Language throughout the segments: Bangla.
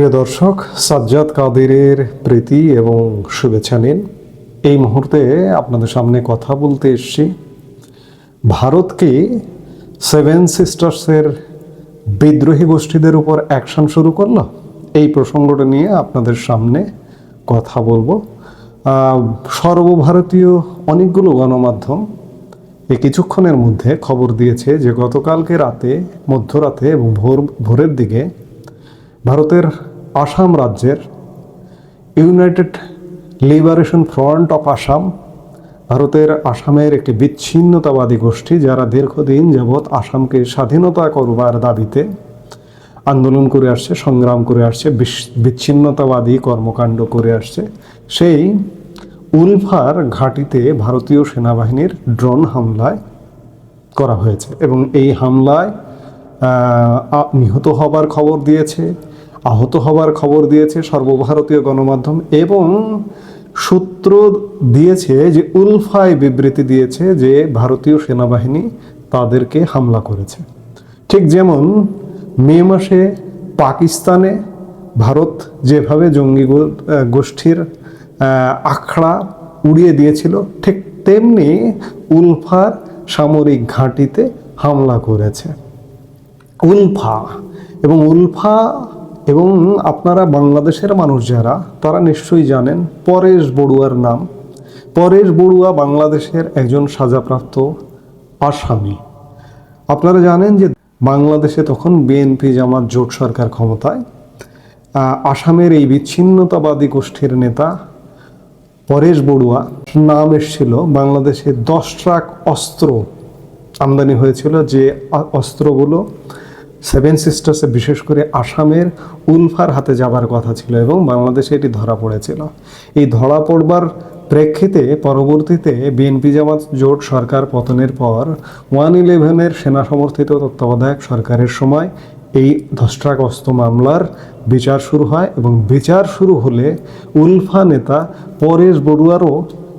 প্রিয় দর্শক, সাজ্জাদ কাদেরের প্রীতি এবং শুভেচ্ছা নিন। এই মুহূর্তে আপনাদের সামনে কথা বলতে এসেছি। ভারতকে সেভেন সিস্টার্সের বিদ্রোহী গোষ্ঠীদের উপর অ্যাকশন শুরু করল? এই প্রসঙ্গটা নিয়ে আপনাদের সামনে কথা বলব। সর্বভারতীয় অনেকগুলো গণমাধ্যম এই কিছুক্ষণের মধ্যে খবর দিয়েছে যে গতকালকে রাতে, মধ্যরাতে এবং ভোর, ভোরের দিকে ভারতের আসাম রাজ্যের United Liberation Front of Assam, ভারতের আসামের একটি বিচ্ছিন্নতাবাদী গোষ্ঠী যারা দীর্ঘদিন যাবৎ আসামকে স্বাধীনতা করবার দাবিতে আন্দোলন করে আসছে, সংগ্রাম করে আসছে বিচ্ছিন্নতাবাদী কর্মকাণ্ড করে আসছে। সেই উলফার ঘাঁটিতে ভারতীয় সেনাবাহিনীর ড্রোন হামলায় করা হয়েছে এবং এই হামলায় নিহত হবার খবর দিয়েছে। আহত হবার খবর দিয়েছে সর্বভারতীয় গণমাধ্যম এবং সূত্র দিয়েছে যে উলফায় বিবৃতি দিয়েছে যে ভারতীয় সেনাবাহিনী তাদেরকে হামলা করেছে। ঠিক যেমন, মে মাসে পাকিস্তানে ভারত যেভাবে জঙ্গি গোষ্ঠীর আখড়া উড়িয়ে দিয়েছিল, ঠিক তেমনি উলফার সামরিক ঘাঁটিতে হামলা করেছে। উলফা এবং উলফা এবং আপনারা বাংলাদেশের মানুষ যারা, তারা নিশ্চয়ই জানেন পরেশ বড়ুয়ার নাম। পরেশ বড়ুয়া বাংলাদেশের একজন সাজাপ্রাপ্ত আসামি। আপনারা জানেন যে বাংলাদেশে তখন বিএনপি জামাত জোট সরকার ক্ষমতায় আসামের এই বিচ্ছিন্নতাবাদী গোষ্ঠীর নেতা পরেশ বড়ুয়া নাম এসেছিল বাংলাদেশে দশ ট্রাক অস্ত্র আমদানি হয়েছিল, যে অস্ত্রগুলো সেভেন সিস্টার্সে বিশেষ করে আসামের উলফার হাতে যাবার কথা ছিল এবং বাংলাদেশে এটি ধরা পড়েছিল। এই ধরা পড়বার প্রেক্ষিতে পরবর্তীতে বিএনপি জামাত জোট সরকার পতনের পর ওয়ান ইলেভেনের সেনা সমর্থিত তত্ত্বাবধায়ক সরকারের সময় এই অস্ত্র মামলার বিচার শুরু হয় এবং বিচার শুরু হলে উলফা নেতা পরেশ বড়ুয়ারও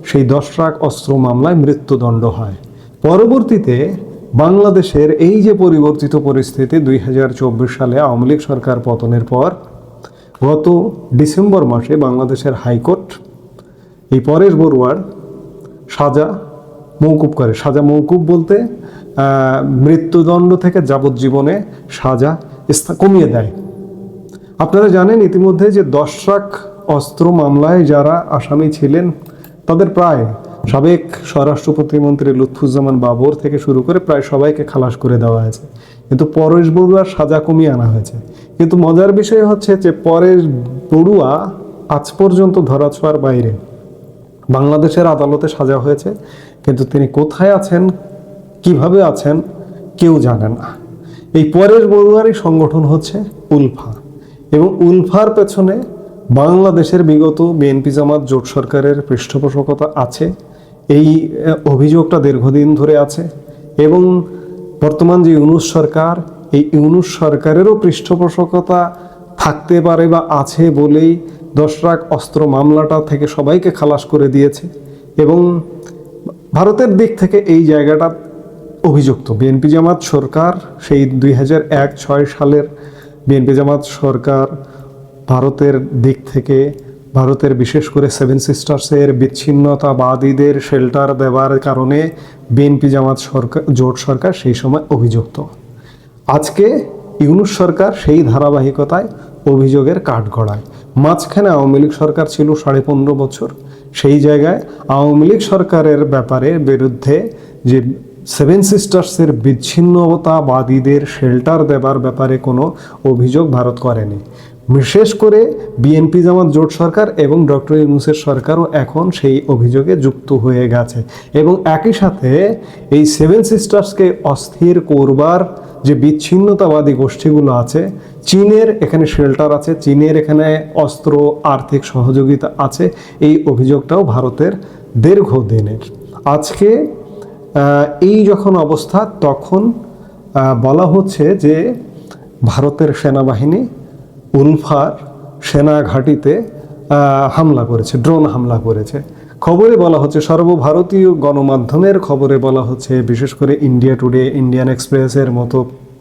সেই দশ ট্রাক অস্ত্র মামলায় মৃত্যুদণ্ড হয়। পরবর্তীতে বাংলাদেশের এই যে পরিবর্তিত পরিস্থিতি দুই হাজার চব্বিশ সালে আওয়ামী লীগ সরকার পতনের পর, গত ডিসেম্বর মাসে বাংলাদেশের হাইকোর্ট এই পরেশ বড়ুয়ার সাজা মৌকুব করে। সাজা মৌকুব বলতে মৃত্যুদণ্ড থেকে যাবজ্জীবনে সাজা কমিয়ে দেয়। আপনারা জানেন ইতিমধ্যে যে দশ লাখ অস্ত্র মামলায় যারা আসামি ছিলেন, তাদের প্রায় সাবেক স্বরাষ্ট্র প্রতিমন্ত্রী লুৎফুজ্জামান বাবর থেকে শুরু করে প্রায় সবাইকে খালাস করে দেওয়া হয়েছে। কিন্তু পরেশ বড়ুয়ার সাজা কমিয়ে আনা হয়েছে। কিন্তু মজার বিষয় হচ্ছে যে পরেশ বড়ুয়া আজ পর্যন্ত ধরাছোঁয়ার বাইরে। বাংলাদেশের আদালতে সাজা হয়েছে, কিন্তু তিনি কোথায় আছেন, কীভাবে আছেন, কেউ জানে না। এই পরেশ বড়ুয়ারই সংগঠন হচ্ছে উলফা। এবং উলফার পেছনে বাংলাদেশের বিগত বিএনপি জামাত জোট সরকারের পৃষ্ঠপোষকতা আছে। এই অভিযোগটা দীর্ঘদিন ধরে আছে এবং বর্তমান যে ইউনুস সরকার, এই ইউনুস সরকারেরও পৃষ্ঠপোষকতা থাকতে পারে বা আছে বলেই দশ লাখ অস্ত্র মামলাটা থেকে সবাইকে খালাস করে দিয়েছে এবং ভারতের দিক থেকে এই জায়গাটা অভিযুক্ত। বিএনপি জামাত সরকার সেই দুই হাজার এক ছয় সালের বিএনপি জামাত সরকার ভারতের দিক থেকে ভারতের বিশেষ করে সেভেন সিস্টার্সের বিচ্ছিন্নতাবাদীদের শেল্টার দেওয়ার কারণে বিএনপি জামাত সরকার, জোট সরকার সেই সময় অভিযুক্ত। আজকে ইউনুস সরকার সেই ধারাবাহিকতায় অভিযোগের কাঠগড়ায় মাঝখানে আওয়ামী লীগ সরকার ছিল সাড়ে পনেরো বছর। সেই জায়গায় আওয়ামী লীগ সরকারের ব্যাপারে বিরুদ্ধে যে সেভেন সিস্টার্সের বিচ্ছিন্নতাবাদীদের শেল্টার দেবার ব্যাপারে কোনো অভিযোগ ভারত করেনি। বিশেষ করে বিএনপি জামাত জোট সরকার এবং ডক্টর ইউনুসের সরকারও এখন সেই অভিযোগে যুক্ত হয়ে গেছে। এবং একই সাথে এই সেভেন সিস্টার্সকে অস্থির করবার যে বিচ্ছিন্নতাবাদী গোষ্ঠীগুলো আছে, চীনের এখানে শেল্টার আছে, চীনের এখানে অস্ত্র, আর্থিক সহযোগিতা আছে, এই অভিযোগটাও ভারতের দীর্ঘদিনের। আজকে এই যখন অবস্থা, তখন বলা হচ্ছে যে ভারতের সেনাবাহিনী উলফার সেনা ঘাঁটিতে হামলা করেছে, ড্রোন হামলা করেছে। খবরে বলা হচ্ছে, সর্বভারতীয় গণমাধ্যমের খবরে বলা হচ্ছে, বিশেষ করে ইন্ডিয়া টুডে, ইন্ডিয়ান এক্সপ্রেসের মতো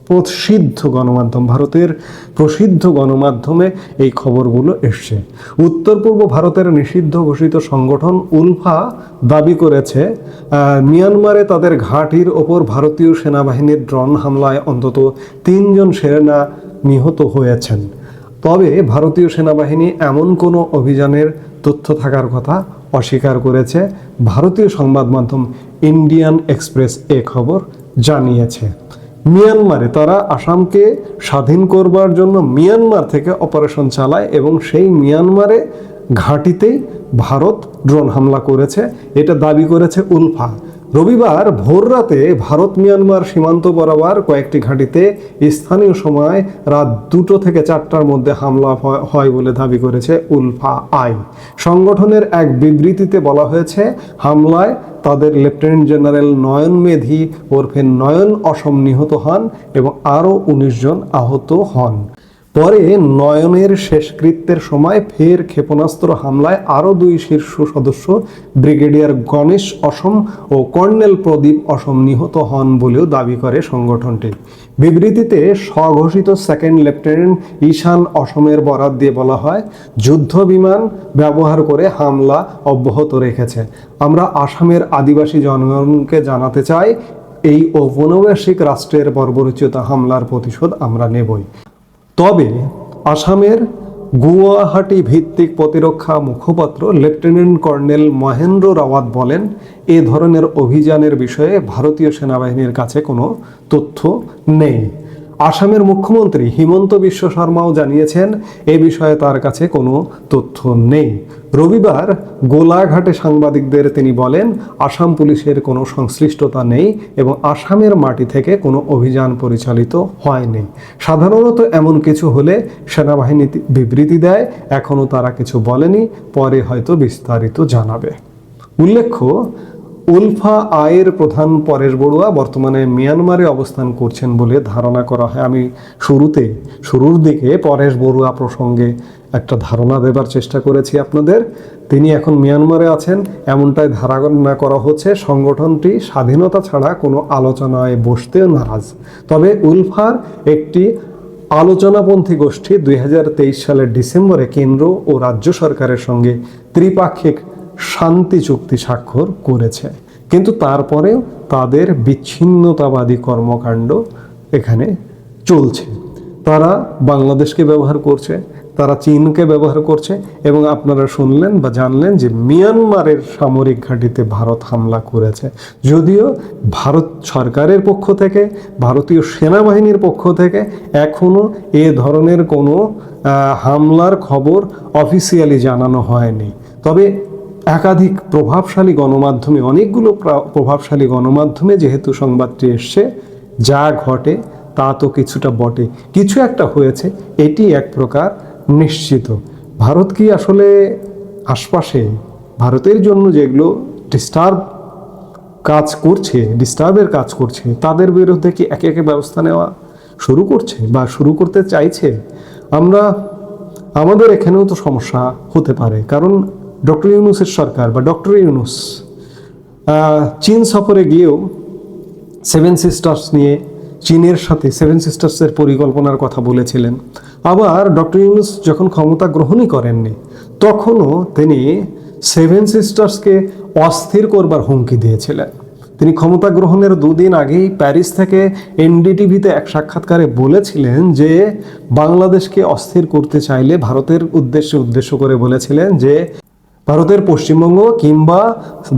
প্রসিদ্ধ গণমাধ্যম, ভারতের প্রসিদ্ধ গণমাধ্যমে এই খবরগুলো এসছে। উত্তর পূর্ব ভারতের নিষিদ্ধ ঘোষিত সংগঠন উলফা দাবি করেছে মিয়ানমারে তাদের ঘাঁটির ওপর ভারতীয় সেনাবাহিনীর ড্রোন হামলায় অন্তত তিনজন সেনা নিহত হয়েছেন। তবে ভারতীয় সেনাবাহিনী এমন কোনো অভিযানের তথ্য থাকার কথা অস্বীকার করেছে, ভারতীয় সংবাদ মাধ্যম ইন্ডিয়ান এক্সপ্রেস এ খবর জানিয়েছে। মিয়ানমারে তারা আসামকে স্বাধীন করবার জন্য মিয়ানমার থেকে অপারেশন চালায় এবং সেই মিয়ানমারে ঘাঁটিতেই ভারত ড্রোন হামলা করেছে, এটা দাবি করেছে উলফা। রবিবার ভোররাতে ভারত মিয়ানমার সীমান্ত বরাবর কয়েকটি ঘাঁটিতে স্থানীয় সময় রাত দুটো থেকে চারটার মধ্যে হামলা হয়- বলে দাবি করেছে উলফা আই সংগঠনের এক বিবৃতিতে বলা হয়েছে, হামলায় তাদের লেফটেন্যান্ট জেনারেল নয়ন মেধি ওরফে নয়ন অসম নিহত হন এবং আরও উনিশ জন আহত হন। পরে নয়নের শেষকৃত্যের সময় ফের ক্ষেপণাস্ত্র হামলায় আরও দুই শীর্ষ সদস্য ব্রিগেডিয়ার গণেশ অসম ও কর্নেল প্রদীপ অসম নিহত হন বলেও দাবি করে সংগঠনটি। বিবৃতিতে স্বঘোষিত সেকেন্ড লেফটেন্যান্ট ঈশান অসমের বরাত দিয়ে বলা হয়, যুদ্ধ বিমান ব্যবহার করে হামলা অব্যাহত রেখেছে। আমরা আসামের আদিবাসী জনগণকে জানাতে চাই, এই ঔপনিবেশিক রাষ্ট্রের বর্বরোচিত হামলার প্রতিশোধ আমরা নেবই। তবে আসামের গুয়াহাটি ভিত্তিক প্রতিরক্ষা মুখপাত্র লেফটেন্যান্ট কর্নেল মহেন্দ্র রাওয়াত বলেন, এ ধরনের অভিযানের বিষয়ে ভারতীয় সেনাবাহিনীর কাছে কোনো তথ্য নেই। আসামের মুখ্যমন্ত্রী হিমন্ত বিশ্ব শর্মাও জানিয়েছেন, এ বিষয়ে তার কাছে কোনো তথ্য নেই। রবিবার গোলাঘাটে সাংবাদিকদের তিনি বলেন, আসাম পুলিশের কোনো সংশ্লিষ্টতা নেই এবং আসামের মাটি থেকে কোনো অভিযান পরিচালিত হয়নি। সাধারণত এমন কিছু হলে সেনাবাহিনী বিবৃতি দেয় এখনও তারা কিছু বলেনি, পরে হয়তো বিস্তারিত জানাবে। উল্লেখ্য উলফা আয়ের প্রধান পরেশ বড়ুয়া বর্তমানে মিয়ানমারে অবস্থান করছেন বলে ধারণা করা হয়। আমি শুরুতে, শুরুর দিকে পরেশ বড়ুয়া প্রসঙ্গে একটা ধারণা দেবার চেষ্টা করেছি আপনাদের। তিনি এখন মিয়ানমারে আছেন, এমনটাই ধারণা করা হচ্ছে। সংগঠনটি স্বাধীনতা ছাড়া কোনো আলোচনায় বসতেও নারাজ। তবে উলফার একটি আলোচনাপন্থী গোষ্ঠী দুই হাজার তেইশ সালের ডিসেম্বরে কেন্দ্র ও রাজ্য সরকারের সঙ্গে ত্রিপাক্ষিক শান্তি চুক্তি স্বাক্ষর করেছে। কিন্তু তারপরেও তাদের বিচ্ছিন্নতাবাদী কর্মকাণ্ড এখানে চলছে। তারা বাংলাদেশকে ব্যবহার করছে, তারা চীনকে ব্যবহার করছে এবং আপনারা শুনলেন বা জানলেন যে মিয়ানমারের সামরিক ঘাঁটিতে ভারত হামলা করেছে। যদিও ভারত সরকারের পক্ষ থেকে, ভারতীয় সেনাবাহিনীর পক্ষ থেকে এখনও এ ধরনের কোনো হামলার খবর অফিসিয়ালি জানানো হয়নি। তবে একাধিক প্রভাবশালী গণমাধ্যমে, অনেকগুলো প্রা- প্রভাবশালী গণমাধ্যমে যেহেতু সংবাদটি এসছে, যা ঘটে তা তো কিছুটা বটে। কিছু একটা হয়েছে, এটি এক প্রকার নিশ্চিত। ভারত কি আসলে আশপাশে? ভারতের জন্য যেগুলো ডিস্টার্ব কাজ করছে ডিস্টার্বের কাজ করছে, তাদের বিরুদ্ধে কি একে একে ব্যবস্থা নেওয়া শুরু করছে বা শুরু করতে চাইছে? আমরা, আমাদের এখানেও তো সমস্যা হতে পারে। কারণ ডক্টর ইউনুসের সরকার বা ডক্টর ইউনুস চীন সফরে গিয়েও সেভেন সিস্টার্স নিয়ে, চীনের সাথে সেভেন সিস্টার্সের পরিকল্পনার কথা বলেছিলেন। আবার ডক্টর ইউনুস যখন ক্ষমতা গ্রহণই করেননি, তখনও তিনি সেভেন সিস্টার্সকে অস্থির করবার হুমকি দিয়েছিলেন। তিনি ক্ষমতা গ্রহণের দুদিন আগেই প্যারিস থেকে এনডিটিভিতে এক সাক্ষাৎকারে বলেছিলেন যে, বাংলাদেশকে অস্থির করতে চাইলে ভারতের উদ্দেশ্যে উদ্দেশ্য করে বলেছিলেন যে ভারতের পশ্চিমবঙ্গ কিংবা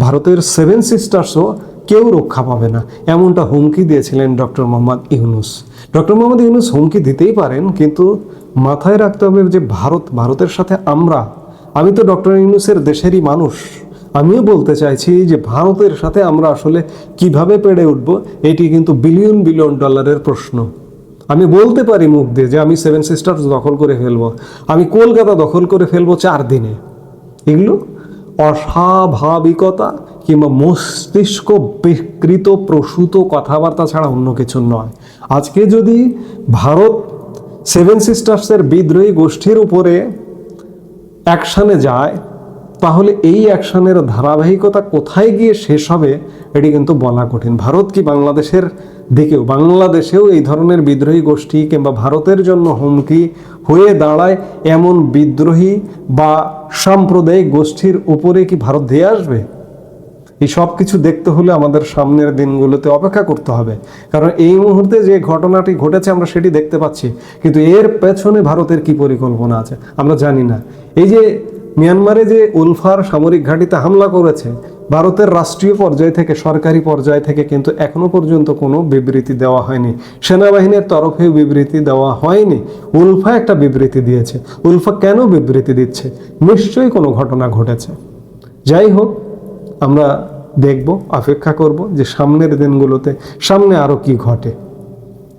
ভারতের সেভেন সিস্টার্সও কেউ রক্ষা পাবে না। এমনটা হুমকি দিয়েছিলেন ডক্টর মোহাম্মদ ইউনুস। ডক্টর মোহাম্মদ ইউনুস হুমকি দিতেই পারেন, কিন্তু মাথায় রাখতে হবে যে ভারত, ভারতের সাথে আমরা, আমি তো ডক্টর ইউনুসের দেশেরই মানুষ। আমিও বলতে চাইছি যে ভারতের সাথে আমরা আসলে কীভাবে পেরে উঠব, এটি কিন্তু বিলিয়ন বিলিয়ন ডলারের প্রশ্ন। আমি বলতে পারি মুখ দিয়ে যে আমি সেভেন সিস্টার্স দখল করে ফেলব। আমি কলকাতা দখল করে ফেলব চার দিনে। এগুলো অস্বাভাবিকতা কিংবা মস্তিষ্ক বিকৃত, প্রসূত কথাবার্তা ছাড়া অন্য কিছু নয়। আজকে যদি ভারত সেভেন সিস্টার্সের বিদ্রোহী গোষ্ঠীর উপরে অ্যাকশানে যায় তাহলে এই অ্যাকশনের ধারাবাহিকতা কোথায় গিয়ে শেষ হবে, এটি কিন্তু বলা কঠিন। ভারত কি বাংলাদেশের দিকেও, বাংলাদেশেও এই ধরনের বিদ্রোহী গোষ্ঠী কিংবা ভারতের জন্য হুমকি হয়ে দাঁড়ায় এমন বিদ্রোহী বা সাম্প্রদায়িক গোষ্ঠীর উপরে কি ভারত দিয়ে আসবে? এই সব কিছু দেখতে হলে আমাদের সামনের দিনগুলোতে অপেক্ষা করতে হবে। কারণ এই মুহূর্তে যে ঘটনাটি ঘটেছে আমরা সেটি দেখতে পাচ্ছি। কিন্তু এর পেছনে ভারতের কি পরিকল্পনা আছে? আমরা জানি না। এই যে মিয়ানমারে যে উলফার সামরিক ঘাঁটিতে হামলা করেছে, ভারতের রাষ্ট্রীয় পর্যায় থেকে সরকারি পর্যায় থেকে কিন্তু এখনও পর্যন্ত কোনো বিবৃতি দেওয়া হয়নি। সেনাবাহিনীর তরফেও বিবৃতি দেওয়া হয়নি। উলফা একটা বিবৃতি দিয়েছে। উলফা কেন বিবৃতি দিচ্ছে? নিশ্চয়ই কোনো ঘটনা ঘটেছে। যাই হোক, আমরা দেখব, অপেক্ষা করব যে সামনের দিনগুলোতে সামনে আরও কি ঘটে।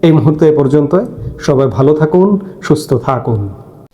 এই মুহূর্তে পর্যন্ত সবাই ভালো থাকুন, সুস্থ থাকুন।